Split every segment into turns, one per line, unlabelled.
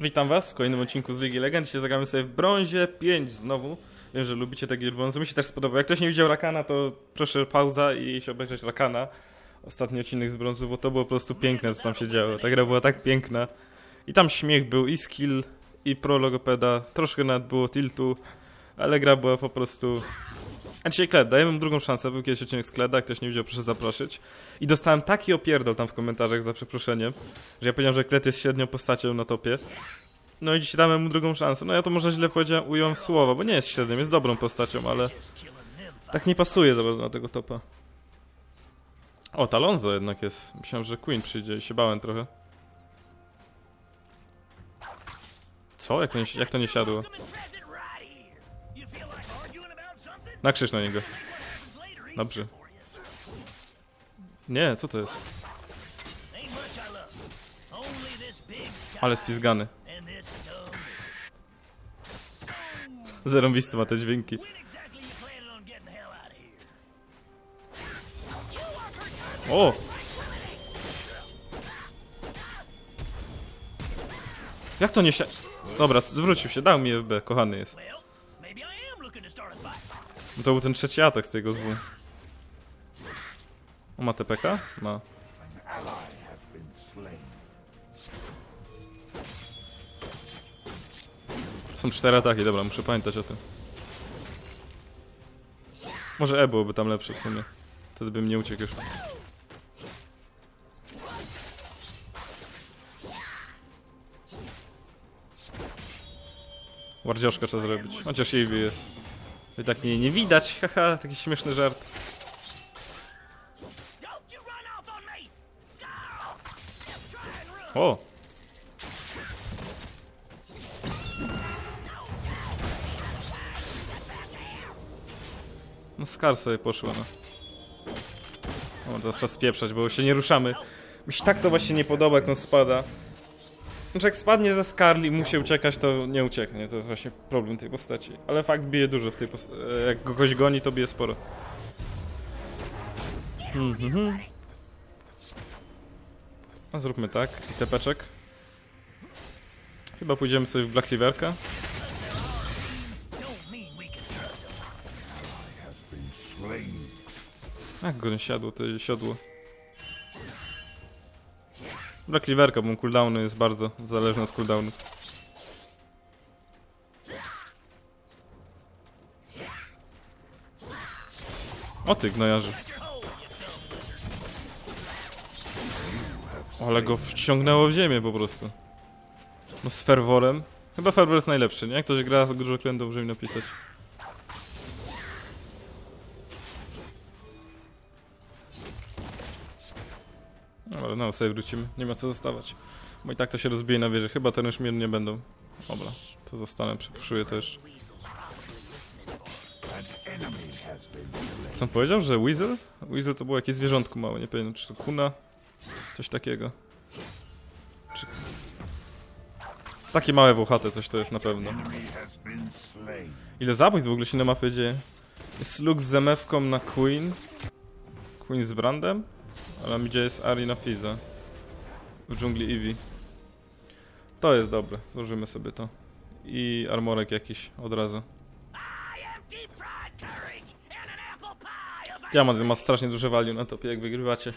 Witam was w kolejnym odcinku z Ligi Legend. Dzisiaj zagramy sobie w brązie 5 znowu. Wiem, że lubicie te gier brązu. Mi się też spodobał. Jak ktoś nie widział Rakana, to proszę pauza i się obejrzeć Rakana. Ostatni odcinek z brązu, bo to było po prostu piękne, co tam się działo. Ta gra była tak piękna. I tam śmiech był, i skill, i pro logopeda. Troszkę nawet było tiltu, ale gra była po prostu... A dzisiaj Kled, dajemy mu drugą szansę. Był kiedyś odcinek z Kleda, ktoś nie widział, proszę zaprosić. I dostałem taki opierdol tam w komentarzach za przeproszeniem, że ja powiedziałem, że Kled jest średnią postacią na topie. No i dzisiaj damy mu drugą szansę. No ja to może źle powiedziałem, ująłem słowa, bo nie jest średnią, jest dobrą postacią, ale tak nie pasuje za bardzo na tego topa. O, Talonzo jednak jest. Myślałem, że Queen przyjdzie i się bałem trochę. Co? Jak to nie, jak to nie siadło? Na krzyż na niego. Dobrze. Nie, co to jest? Ale spizgany. Zerąbisty ma te dźwięki. O! Jak to nie się... Dobra, zwrócił się, dał mi FB, kochany jest. No to był ten trzeci atak z tego zwu. O, ma TPK? Ma. Są cztery ataki, dobra, muszę pamiętać o tym. Może E byłoby tam lepsze w sumie. Wtedy bym nie uciekł już. Wardzioszka trzeba zrobić. Chociaż Eevee jest. I tak mnie nie widać, haha, taki śmieszny żart. O! No Scar sobie poszła, no. O, teraz trzeba spieprzać, bo się nie ruszamy. Mi się tak to właśnie nie podoba, jak on spada. Znaczy jak spadnie ze Scarli i musi uciekać, to nie ucieknie. To jest właśnie problem tej postaci. Ale fakt bije dużo w tej postaci. Jak kogoś goni, to bije sporo. Mhm. A zróbmy tak. Tepeczek. Chyba pójdziemy sobie w Black Riverka. Jak go nie siadło, to siodło. Black Riverka, bo cooldowny jest bardzo zależny od cooldownu. O ty gnojarzu. Ale go wciągnęło w ziemię po prostu. No z ferworem. Chyba fervor jest najlepszy, nie? Jak ktoś gra dużo klientów, może mi napisać. No, sobie wrócimy. Nie ma co zostawać. Bo i tak to się rozbije na wieży. Chyba ten już mnie nie będą. Dobra, to zostanę, przepuszuję też. Co on powiedział, że Weasel? Weasel to było jakieś zwierzątko małe, nie pamiętam, czy to kuna? Coś takiego. Czy... Takie małe włochate coś to jest na pewno. Ile zabójstw w ogóle się na mapie dzieje? Jest Lux z MF-ką na Queen. Queen z Brandem. Ale gdzie jest Ari na Fiza? W dżungli Eevee. To jest dobre, złożymy sobie to. I armorek jakiś od razu. Diamant ma strasznie duże value na topie, jak wygrywacie.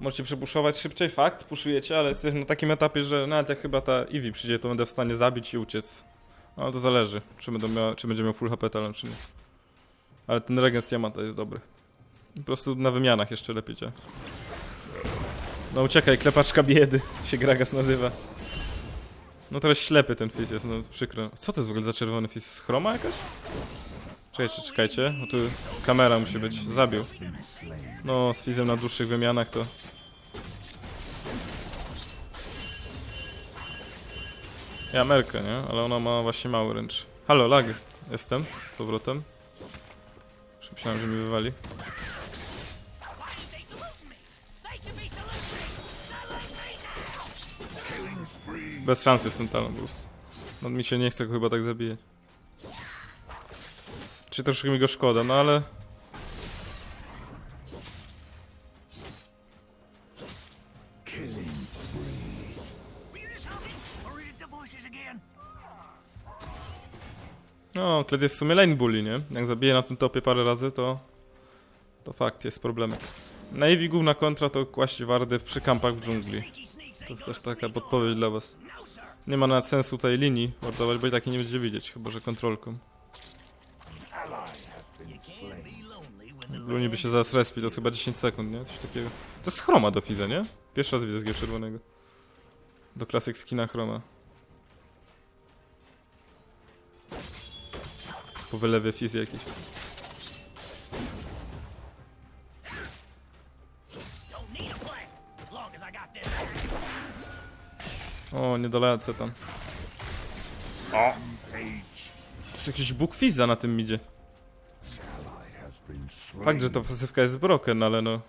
Możecie przepuszować szybciej, fakt, puszujecie, ale jesteś na takim etapie, że nawet jak chyba ta Eevee przyjdzie, to będę w stanie zabić i uciec. No to zależy, czy, będę miał, czy będzie miał full HP talent, czy nie. Ale ten regen z Diamanta jest dobry. Po prostu na wymianach jeszcze lepiej cię. No uciekaj, klepaczka biedy się Gragas nazywa. No teraz ślepy ten fizz jest, no przykro. Co to jest w ogóle za czerwony fizz? Chroma jakaś? Czekajcie, czekajcie, bo tu kamera musi być. Zabił. No, z fizem na dłuższych wymianach to... Ja Merkę, nie? Ale ona ma właśnie mały ręcz. Halo, lag. Jestem, z powrotem. Myślałem, że mi wywali. Bez szans jest ten talent boost. No mi się nie chce go chyba tak zabijać. Czy troszkę mi go szkoda, no ale... No, Kled jest w sumie lane bully, nie? Jak zabije na tym topie parę razy, to... To fakt, jest problemek. Na Eevee główna kontra to kłaść wardy przy kampach w dżungli. To jest też taka podpowiedź dla was. Nie ma nawet sensu tej linii wardować, bo i tak nie będzie widzieć, chyba że kontrolką. Luni by się zaraz respi, to jest chyba 10 sekund, nie? Coś takiego. To jest chroma do Fiza, nie? Pierwszy raz widzę z czerwonego. Do klasyk skina chroma. Po wylewie Fiz jakiś. O, nie dolecę tam. O! To jest jakiś bóg Fiza na tym midzie. Fakt, że ta pasywka jest broken, ale no...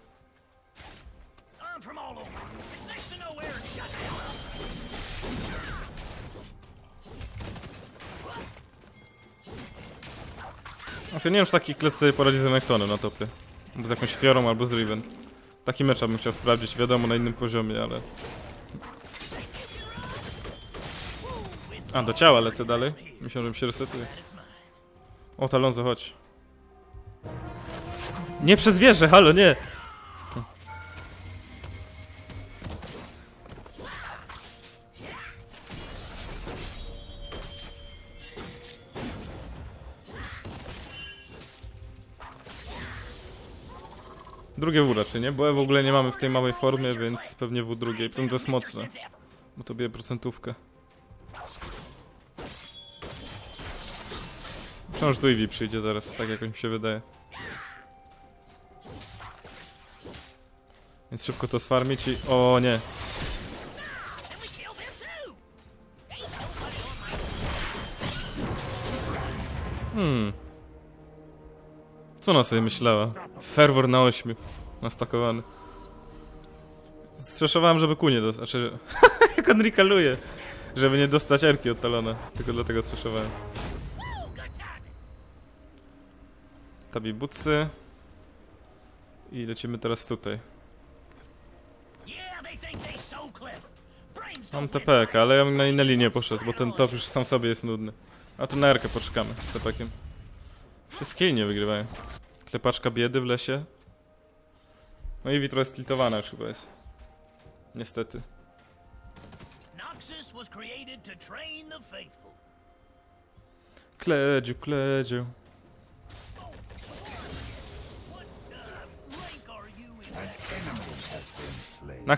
Znaczy nie wiem, czy taki kles sobie poradzi z Renektonem na topie. Albo z jakąś Fiorą, albo z Riven. Taki mecz bym chciał sprawdzić, wiadomo, na innym poziomie, ale... A, do ciała lecę dalej. Myślę, że się resetuje. O, Talonzo, chodź. Nie przez wieżę, halo, nie! Drugie W raczej, nie? Bo w ogóle nie mamy w tej małej formie, więc pewnie W drugiej. Potem to jest mocne, bo to bije procentówkę. Tu Eevee przyjdzie zaraz, tak jakoś mi się wydaje. Więc szybko to sfarmić i... O nie! Hmm. Co ona sobie myślała? Fervor na ośmiu. Nastakowany. Strzeszowałem, żeby ku nie dostać. Znaczy, jak on rikaluje. Żeby nie dostać erki od talona. Tylko dlatego strzeszowałem. Tabi bucy. I lecimy teraz tutaj. Mam TPK, ale ja bym na inne linie poszedł, bo ten top już sam sobie jest nudny. A tu na erkę poczekamy z TPkiem. Wszystkie linie wygrywają. Klepaczka biedy w lesie. No i Witro jest tiltowana już chyba jest. Niestety. Kledziu, kledziu.
I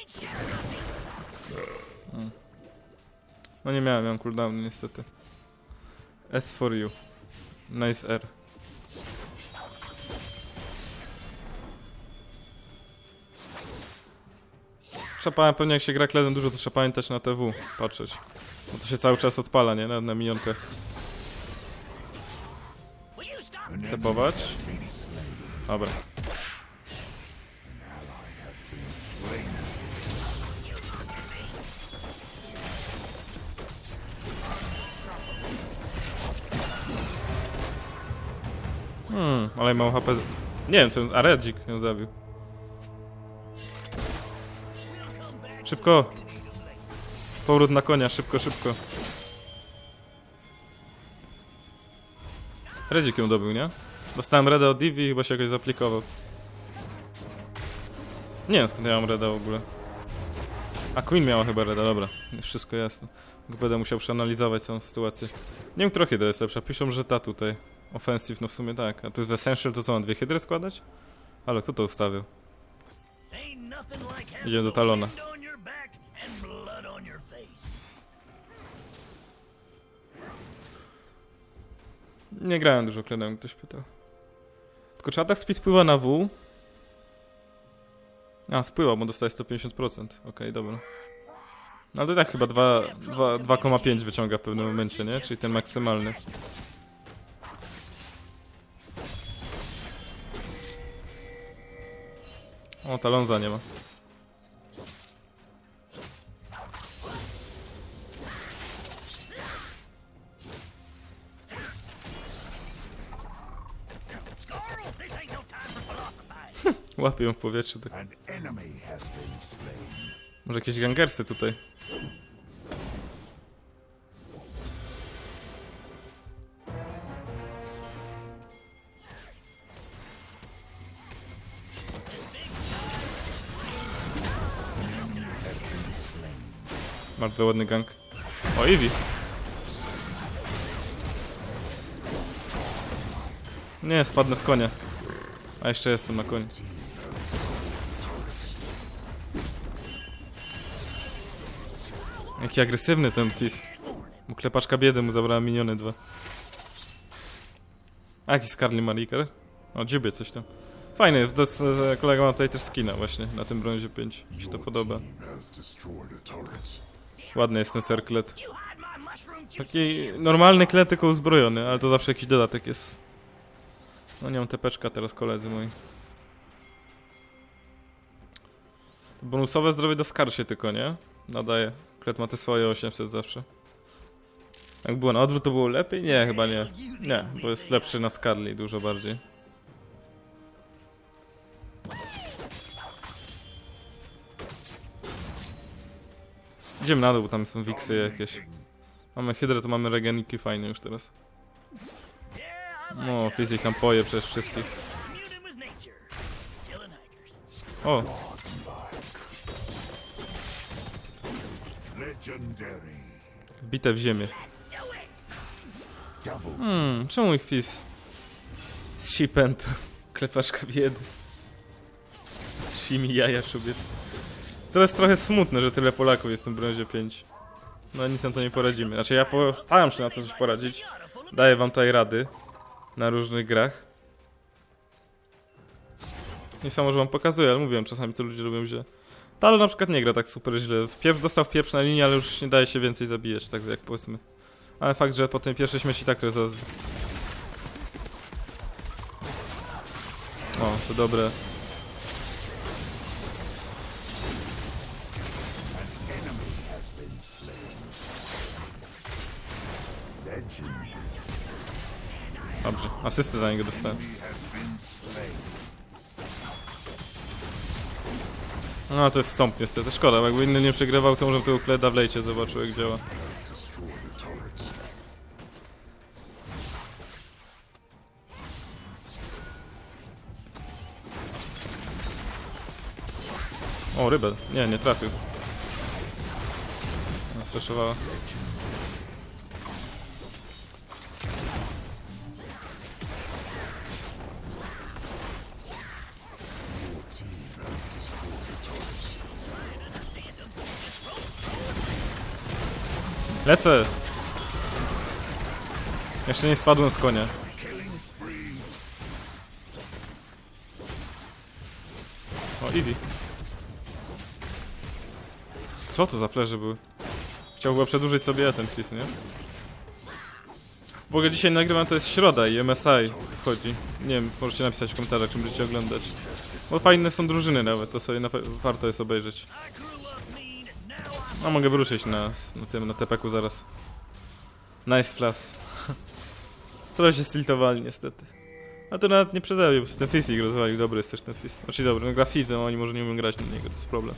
ain't sharing nothing.
No nie miałem, miałem cooldown niestety. S for you. Nice R. Trzeba pewnie jak się gra kledem dużo, to trzeba pamiętać na TW, patrzeć. Bo to się cały czas odpala, nie? Na, na minionkach. Tapować. Dobra. Hmm, ale mało HP. Nie wiem, co. A Redzik ją zabił. Szybko! Powrót na konia, szybko, szybko. Redzik ją dobył, nie? Dostałem Reda od Divi chyba się jakoś zaplikował. Nie wiem skąd ja mam Reda w ogóle. A Queen miała chyba Reda, dobra. Jest wszystko jasne. Będę musiał przeanalizować całą sytuację. Nie wiem, która hydra jest lepsza. Piszą, że ta tutaj. Offensive, no w sumie tak. A to jest Essential, to co, mam dwie hydry składać? Ale kto to ustawił? Idziemy do Talona. Nie grałem dużo kledem, ktoś pytał. Tylko czy atak speed wpływa na W? A, spływa, bo dostaje 150%. Okej, dobra. No to tak chyba dwa- dwa- 2,5 wyciąga w pewnym momencie, nie? Czyli ten maksymalny. O, talonza nie ma. Łapię ją w powietrzu. Tak. Może jakieś gangersy tutaj. Bardzo ładny gang. O, Eevee. Nie, spadnę z konia. A jeszcze jestem na koniu. Jaki agresywny ten Fizz. Mu klepaczka biedy mu zabrała miniony dwa. A jaki Scarly Mariker? O, dziubie coś tam. Fajny jest, kolega ma tutaj też skina właśnie, na tym brązie 5. Mi się to podoba. Ładny jest ten serklet. Taki normalny klet, tylko uzbrojony, ale to zawsze jakiś dodatek jest. No nie mam tepeczka teraz, koledzy moi. Bonusowe zdrowie do skar się tylko, nie? Nadaje. Klet ma te swoje 800 zawsze. Jak było na odwrót, to było lepiej? Nie, chyba nie. Nie, bo jest lepszy na Scarly dużo bardziej. Idziemy na dół, bo tam są wiksy jakieś. Mamy hydrę, to mamy regeniki fajnie już teraz. No, fizyk tam poje przez wszystkich. O, wbite w ziemię. Hmm, czemu ich fizz? Z sipętu. Klepaczka biedy. Z simi jaja szubiet. To jest trochę smutne, że tyle Polaków jest w tym brązie 5. No nic na to nie poradzimy. Znaczy ja postaram się na to coś poradzić. Daję wam tutaj rady. Na różnych grach. Nie samo, że wam pokazuję, ale mówiłem, czasami to ludzie lubią źle. Talo na przykład nie gra tak super źle. Wpierw dostał w pierwszy na linii, ale już nie daje się więcej zabijać, tak jak powiedzmy. Ale fakt, że po tym pierwszej śmieci tak roz... O, to dobre. Dobrze, asystę za niego dostałem. No to jest stąp niestety, szkoda, bo jakby inny nie przegrywał, to może tego kleda w lejcie zobaczył jak działa. O, rybę. Nie, nie trafił. No, Lecę! Jeszcze nie spadłem z konia. O, Eevee. Co to za fleże były? Chciał chyba przedłużyć sobie ten wpis, nie? W ogóle dzisiaj nagrywam, to jest środa i MSI wchodzi. Nie wiem, możecie napisać w komentarzach, czy będziecie oglądać. Bo fajne są drużyny nawet, to sobie warto jest obejrzeć. No mogę wyruszyć na, na tym, na tepeku zaraz. Nice flas. Trochę się stiltowali niestety. A to nawet nie bo ten Fizz ich rozwalił, dobry jest też ten Fizz. Znaczy dobry, no gra Fizzem, oni może nie umieją grać na niego, to jest problem.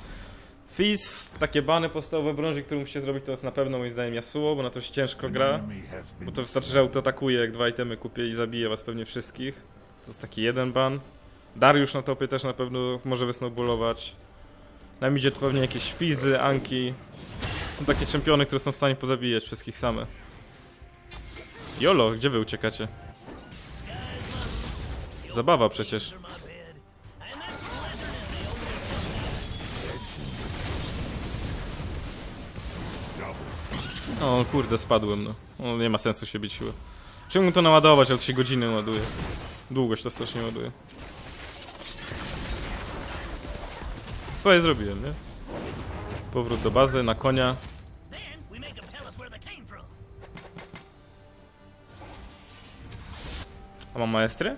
Fizz, takie bany podstawowe brązie, które musicie zrobić, to jest na pewno moim zdaniem Yasuo, bo na to się ciężko gra. Bo to wystarczy, że autoatakuje, jak dwa itemy kupię i zabije was pewnie wszystkich. To jest taki jeden ban. Dariusz na topie też na pewno może wysnowballować. Na midzie to pewnie jakieś Fizy, Anki. Są takie czempiony, które są w stanie pozabijać wszystkich same. Jolo, gdzie wy uciekacie? Zabawa przecież. O kurde, spadłem no. Nie ma sensu się bić chyba. Czemu to naładować, od 3 godziny ładuje. Długość to strasznie ładuje. Swoje zrobiłem, nie? Powrót do bazy, na konia. A mam maestrę?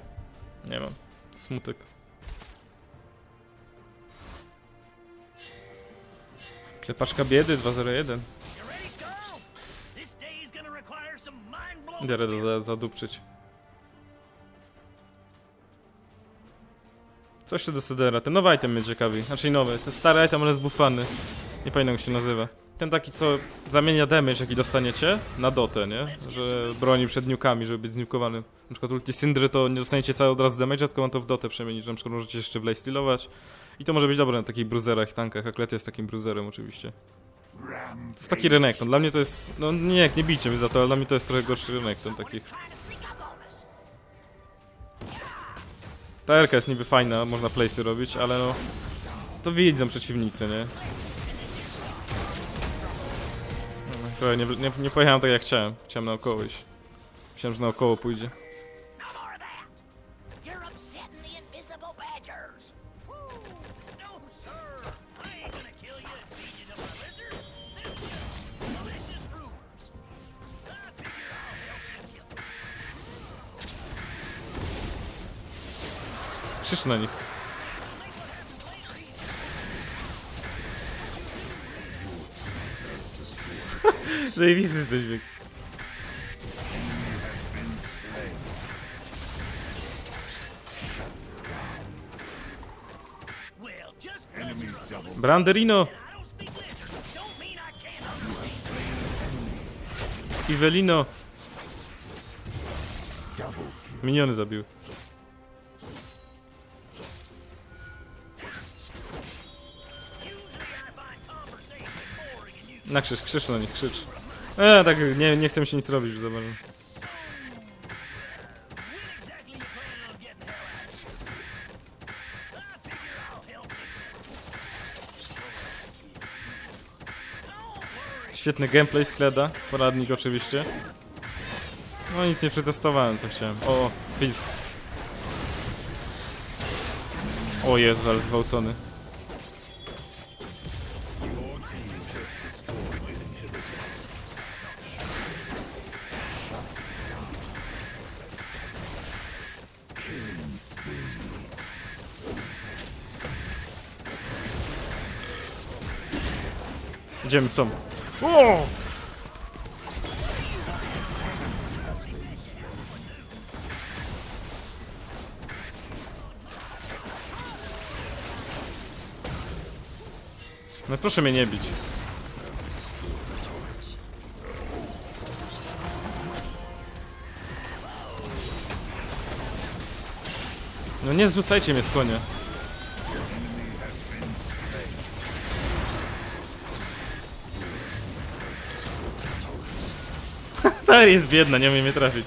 Nie mam. Smutek. Klepaczka biedy 201.
You ready,
Co jeszcze do Sedera? Ten nowy item mnie ciekawi. Znaczy nowy, ten stary item, ale zbufany. Nie pamiętam jak się nazywa. Ten taki, co zamienia damage, jaki dostaniecie, na dotę, nie? Że broni przed nukami, żeby być znukowanym. Na przykład ulti Syndry to nie dostaniecie cały od razu damage'a, tylko on to w dotę przemienić, na przykład możecie jeszcze w stealować. I to może być dobre na takich bruzerach tankach. Aklet jest takim bruzerem oczywiście. To jest taki rynek, no dla mnie to jest... No nie, nie bijcie mnie za to, ale dla mnie to jest trochę gorszy rynek, ten takich. Ta Erka jest niby fajna, można playsy robić, ale no... To widzą przeciwnicy, nie? Trochę nie, nie, nie pojechałem tak jak chciałem. Chciałem naokoło iść. Myślałem, że naokoło pójdzie. Krzycz na nich. Zajebisty jesteś, Wiek. Branderino! Ivelino! Miniony zabił. Na krzyż, krzycz na nich, krzycz. E, tak, nie, nie chcę się nic robić
worry.
Świetny gameplay z Kleda, poradnik oczywiście. No nic nie przetestowałem, co chciałem. O, Fizz. O Jezu, ale. Idziemy w tom. O! No proszę mnie nie bić. No nie zrzucajcie mnie z konia. Ta jest biedna, nie umie mnie trafić.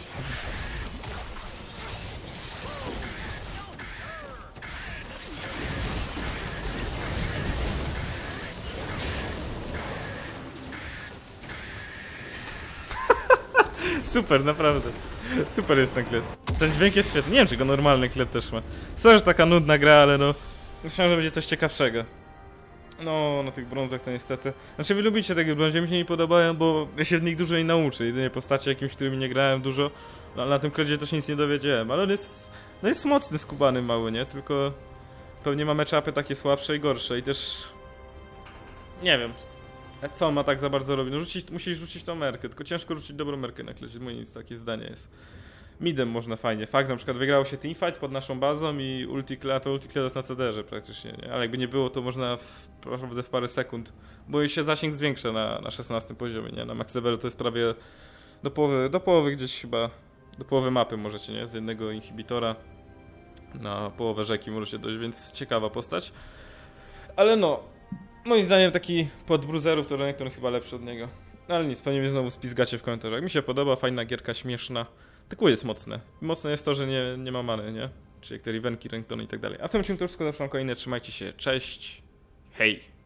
Super, naprawdę. Super jest ten klet. Ten dźwięk jest świetny. Nie wiem, czy go normalny klet też ma. To że taka nudna gra, ale no... Myślałem, że będzie coś ciekawszego. No, na tych brązach to niestety. Znaczy, wy lubicie takie brązy, mi się nie podobają, bo ja się w nich dużo nie nauczę. Jedynie postacie jakimś, którymi nie grałem dużo. Ale na tym kledzie to się nic nie dowiedziałem. Ale on jest... No jest mocny, skubany mały, nie? Tylko... Pewnie ma meczapy takie słabsze i gorsze i też... Nie wiem. A co on ma tak za bardzo robić? No rzucić, musisz rzucić tą merkę, tylko ciężko rzucić dobrą merkę na klecie. Moje takie zdanie jest. Midem można fajnie. Fakt, na przykład wygrało się teamfight pod naszą bazą i ulti Klea to ulti Klea jest na cederze praktycznie, nie? Ale jakby nie było, to można w, naprawdę w parę sekund, bo się zasięg zwiększa na, na 16 poziomie, nie? Na max levelu to jest prawie do połowy, do połowy gdzieś chyba, do połowy mapy możecie, nie? Z jednego inhibitora na połowę rzeki możecie dojść, więc ciekawa postać. Ale no, moim zdaniem taki pod bruzerów to Renekton jest chyba lepszy od niego. No ale nic, pewnie mnie znowu spizgacie w komentarzach. Mi się podoba, fajna gierka, śmieszna. Tylko jest mocne. Mocne jest to, że nie, nie ma many, nie? Czyli jak te Rivenki, Renktony i tak dalej. A tym czym to wszystko zawsze kolejne. Trzymajcie się. Cześć. Hej.